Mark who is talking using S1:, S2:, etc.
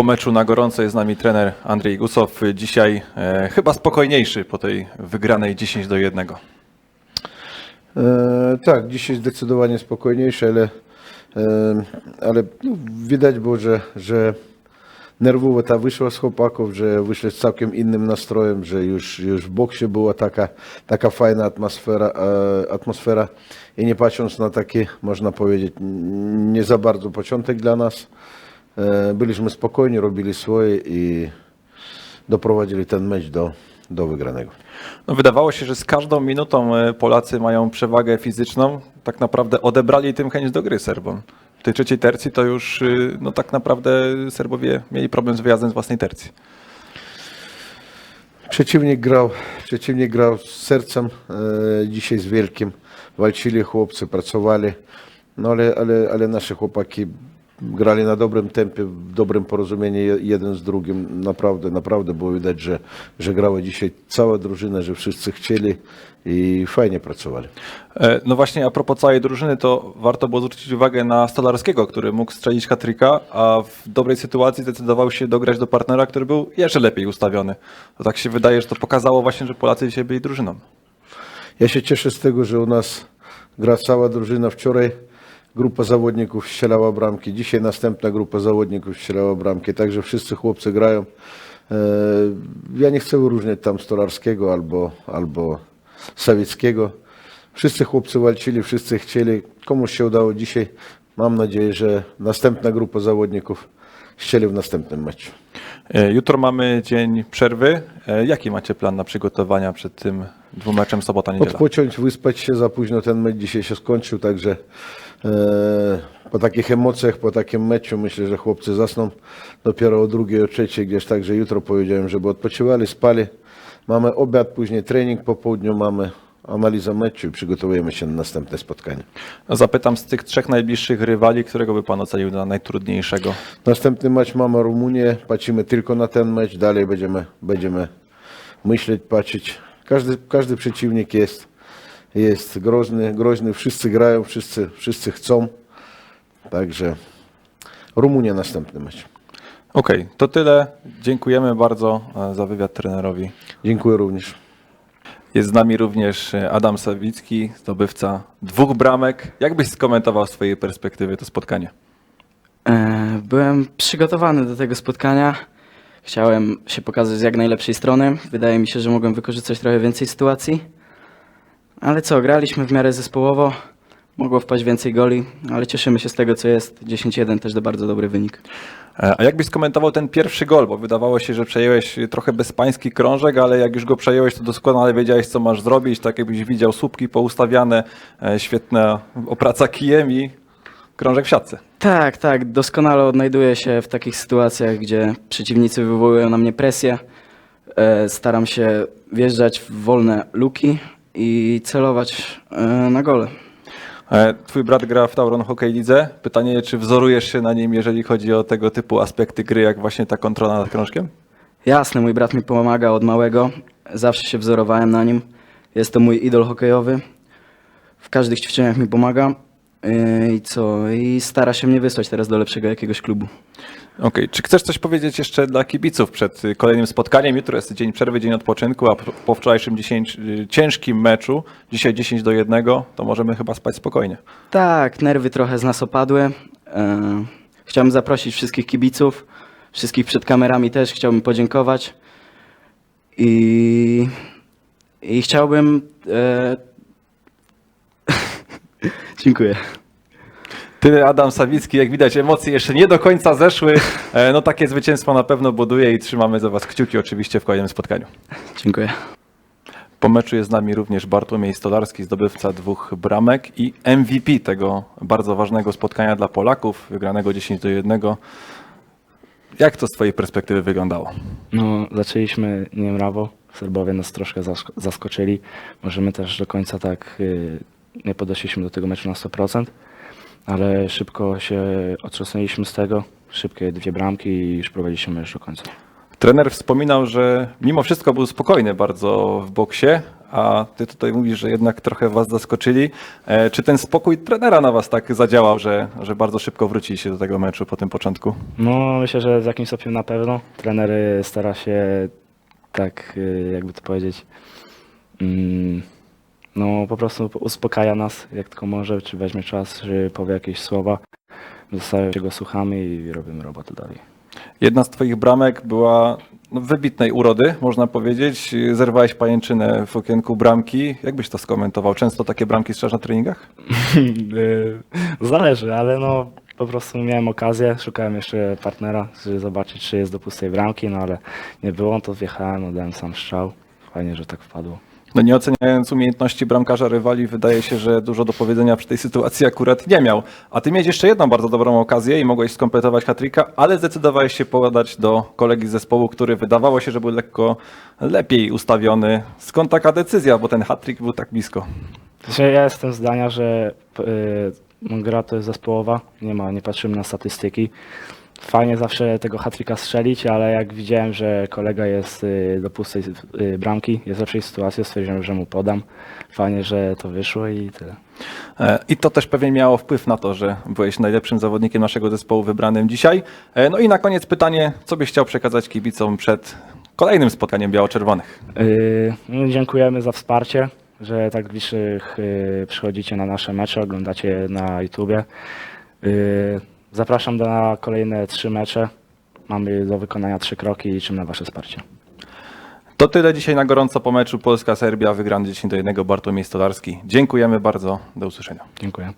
S1: Po meczu na gorąco jest z nami trener Andrzej Gusow. Dzisiaj e, chyba spokojniejszy po tej wygranej 10 do 1.
S2: E, tak, dzisiaj zdecydowanie spokojniejsze, ale, e, ale no, widać było, że, że nerwowo ta wyszła z chłopaków, że wyszli z całkiem innym nastrojem, że już, już w boksie była taka, taka fajna atmosfera, e, atmosfera i nie patrząc na taki, można powiedzieć, nie za bardzo początek dla nas, byliśmy spokojni, robili swoje i doprowadzili ten mecz do, do wygranego.
S1: No, wydawało się, że z każdą minutą e, Polacy mają przewagę fizyczną. Tak naprawdę odebrali tym chęć do gry Serbom. W tej trzeciej tercji to już y, no, tak naprawdę Serbowie mieli problem z wyjazdem z własnej tercji.
S2: Przeciwnik grał, przeciwnik grał z sercem, e, dzisiaj z wielkim. Walczyli chłopcy, pracowali, no ale, ale, ale nasze chłopaki grali na dobrym tempie, w dobrym porozumieniu je- jeden z drugim. Naprawdę, naprawdę było widać, że, że grała dzisiaj cała drużyna, że wszyscy chcieli i fajnie pracowali.
S1: E, No właśnie, a propos całej drużyny, to warto było zwrócić uwagę na Stolarskiego, który mógł strzelić hatryka, a w dobrej sytuacji zdecydował się dograć do partnera, który był jeszcze lepiej ustawiony. To tak się wydaje, że to pokazało właśnie, że Polacy dzisiaj byli drużyną.
S2: Ja się cieszę z tego, że u nas gra cała drużyna. Wczoraj grupa zawodników strzelała bramki, dzisiaj następna grupa zawodników strzelała bramki, także wszyscy chłopcy grają. E, Ja nie chcę wyróżniać tam Stolarskiego albo, albo Sawieckiego. Wszyscy chłopcy walczyli, wszyscy chcieli. Komuś się udało dzisiaj. Mam nadzieję, że następna grupa zawodników strzeli w następnym meczu.
S1: E, Jutro mamy dzień przerwy. E, Jaki macie plan na przygotowania przed tym dwumeczem sobota-niedziela?
S2: Odpocząć, wyspać się, za późno ten mecz dzisiaj się skończył, także e, po takich emocjach, po takim meczu myślę, że chłopcy zasną dopiero o drugiej, o trzeciej gdzieś, także jutro powiedziałem, żeby odpoczywali, spali. Mamy obiad, później trening po południu, mamy analizę meczu i przygotowujemy się na następne spotkanie.
S1: Zapytam z tych trzech najbliższych rywali, którego by pan ocenił na najtrudniejszego?
S2: Następny mecz mamy Rumunię, patrzymy tylko na ten mecz, dalej będziemy, będziemy myśleć, patrzeć. Każdy, każdy przeciwnik jest, jest groźny, groźny, wszyscy grają, wszyscy, wszyscy chcą. Także Rumunia następny mecz.
S1: Okej, to tyle. Dziękujemy bardzo e, za wywiad trenerowi.
S2: Dziękuję również.
S1: Jest z nami również e, Adam Sawicki, zdobywca dwóch bramek. Jak byś skomentował z twojej perspektywy to spotkanie?
S3: E, Byłem przygotowany do tego spotkania. Chciałem się pokazać z jak najlepszej strony. Wydaje mi się, że mogłem wykorzystać trochę więcej sytuacji. Ale co, graliśmy w miarę zespołowo. Mogło wpaść więcej goli, ale cieszymy się z tego, co jest. 10-1 też to bardzo dobry wynik.
S1: E, A jak byś skomentował ten pierwszy gol? Bo wydawało się, że przejąłeś trochę bezpański krążek, ale jak już go przejąłeś, to doskonale wiedziałeś, co masz zrobić. Tak jakbyś widział słupki poustawiane, e, świetna opraca kijem i krążek w siatce.
S3: Tak, tak, doskonale odnajduję się w takich sytuacjach, gdzie przeciwnicy wywołują na mnie presję. E, Staram się wjeżdżać w wolne luki i celować na gole.
S1: E, Twój brat gra w Tauron Hockey Lidze. Pytanie, czy wzorujesz się na nim, jeżeli chodzi o tego typu aspekty gry, jak właśnie ta kontrola nad krążkiem?
S3: Jasne, mój brat mi pomaga od małego. Zawsze się wzorowałem na nim. Jest to mój idol hokejowy. W każdych ćwiczeniach mi pomaga. I co? I stara się mnie wysłać teraz do lepszego jakiegoś klubu.
S1: Okej, czy chcesz coś powiedzieć jeszcze dla kibiców przed y, kolejnym spotkaniem? Jutro jest dzień przerwy, dzień odpoczynku, a po- po wczorajszym 10, y, ciężkim meczu, dzisiaj 10 do 1, to możemy chyba spać spokojnie.
S3: Tak, nerwy trochę z nas opadły. Yy, Chciałbym zaprosić wszystkich kibiców, wszystkich przed kamerami też chciałbym podziękować. I, i chciałbym. e, Dziękuję.
S1: Ty, Adam Sawicki, jak widać, emocje jeszcze nie do końca zeszły. E, No takie zwycięstwo na pewno buduje i trzymamy za Was kciuki oczywiście w kolejnym spotkaniu.
S3: Dziękuję.
S1: Po meczu jest z nami również Bartłomiej Stolarski, zdobywca dwóch bramek i MVP tego bardzo ważnego spotkania dla Polaków, wygranego 10 do 1. Jak to z Twojej perspektywy wyglądało?
S4: No, zaczęliśmy niemrawo. Serbowie nas troszkę zask- zaskoczyli. Może my też do końca tak y, nie podeszliśmy do tego meczu na 100%, ale szybko się otrząsnęliśmy z tego. Szybkie dwie bramki i już prowadziliśmy mecz do końca.
S1: Trener wspominał, że mimo wszystko był spokojny bardzo w boksie, a ty tutaj mówisz, że jednak trochę was zaskoczyli. E, Czy ten spokój trenera na was tak zadziałał, że, że bardzo szybko wróciliście do tego meczu po tym początku?
S4: No myślę, że w jakimś stopniu na pewno. Trener y, stara się tak, y, jakby to powiedzieć, mm, no po prostu uspokaja nas jak tylko może, czy weźmie czas, czy powie jakieś słowa. Zostaje się go słuchamy i robimy robotę dalej.
S1: Jedna z twoich bramek była no, wybitnej urody, można powiedzieć. Zerwałeś pajęczynę w okienku bramki. Jak byś to skomentował? Często takie bramki strzelasz na treningach?
S4: Y, Zależy, ale no po prostu miałem okazję, szukałem jeszcze partnera, żeby zobaczyć, czy jest do pustej bramki, no ale nie było, to wjechałem, oddałem sam strzał. Fajnie, że tak wpadło.
S1: No nie oceniając umiejętności bramkarza rywali, wydaje się, że dużo do powiedzenia przy tej sytuacji akurat nie miał. A ty miałeś jeszcze jedną bardzo dobrą okazję i mogłeś skompletować hat-tricka, ale zdecydowałeś się podać do kolegi z zespołu, który wydawało się, że był lekko lepiej ustawiony. Skąd taka decyzja, bo ten hat-trick był tak blisko?
S4: Znaczy, ja jestem zdania, że y, gra to jest zespołowa, nie ma, nie patrzymy na statystyki. Fajnie zawsze tego hat-tricka strzelić, ale jak widziałem, że kolega jest y, do pustej y, bramki, jest w lepszej sytuacji, stwierdziłem, że mu podam. Fajnie, że to wyszło i tyle.
S1: E, I to też pewnie miało wpływ na to, że byłeś najlepszym zawodnikiem naszego zespołu wybranym dzisiaj. E, No i na koniec pytanie, co byś chciał przekazać kibicom przed kolejnym spotkaniem biało-czerwonych?
S4: Y, no, dziękujemy za wsparcie, że tak bliższych y, przychodzicie na nasze mecze, oglądacie na YouTubie. Y, zapraszam na kolejne trzy mecze. Mamy do wykonania trzy kroki i liczymy na Wasze wsparcie.
S1: To tyle dzisiaj na gorąco po meczu Polska-Serbia, wygrany 10 do 1 Bartłomiej Stolarski. Dziękujemy bardzo, do usłyszenia.
S4: Dziękuję.